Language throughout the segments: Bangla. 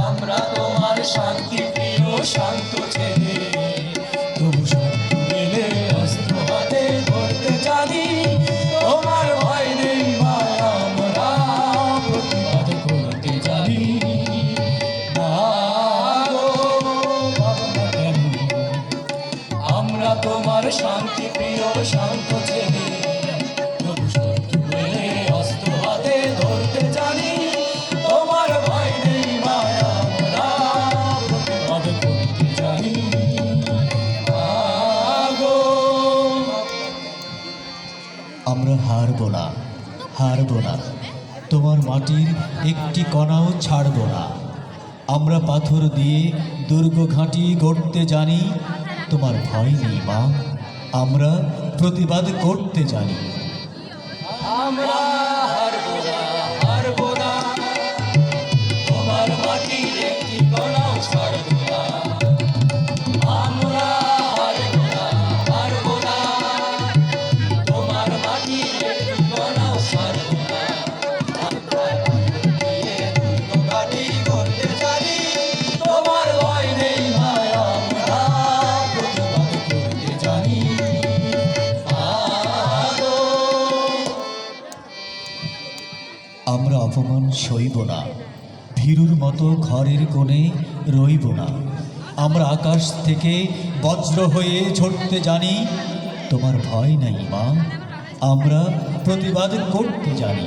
আমরা তোমার শান্তি প্রিয় শান্ত ছেলে। হারব না হারব না। তোমার মাটির একটি কণাও ছাড়ব না। আমরা পাথর দিয়ে দুর্গ ঘাঁটি গড়তে জানি, তোমার ভয় নেই মা। আমরা প্রতিবাদ করতে জানি। আমরা অপমান সইব না। ভীরুর মতো ঘরের কোণে রইব না। আমরা আকাশ থেকে বজ্র হয়ে ঝরতে জানি, তোমার ভয় নাই মা। আমরা প্রতিবাদ করতে জানি।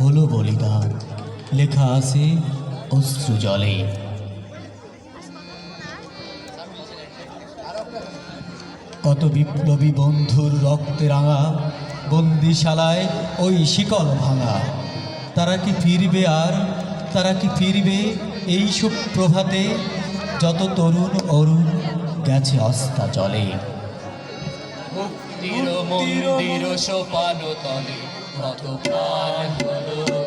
হলো বলিদান। লেখা আছে অশ্রু জলে কত বিপ্লবী বন্ধুর রক্তে রাঙা বন্দিশালায় ওই শিকল ভাঙা। তারা কি ফিরবে আর, তারা কি ফিরবে এই সব প্রভাতে যত তরুণ অরুণ গেছে অস্তা জলে মুক্তির মন্দির সোপান তলে কত প্রাণ হলো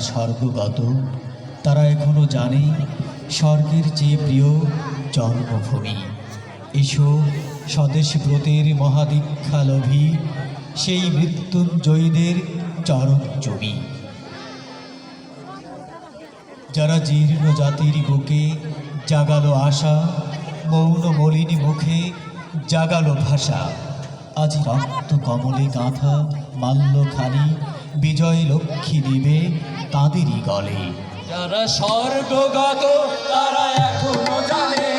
স্বর্গগত। তারা এখনও জানে স্বর্গের চেয়ে প্রিয় জন্মভূমি। এসো স্বদেশ ব্রতের মহাদীক্ষা লোভী সেই মৃত্যুঞ্জয়ীদের চরণ জমি। যারা জীর্ণ জাতির বুকে জাগালো আশা, মৌন মলিনী মুখে জাগালো ভাষা। আজ রক্ত কমলে গাঁথা মাল্য মাল্যখানি বিজয় লক্ষ্মী দিবে তাদেরই গলে। যারা স্বর্গগত তারা এখনও জানে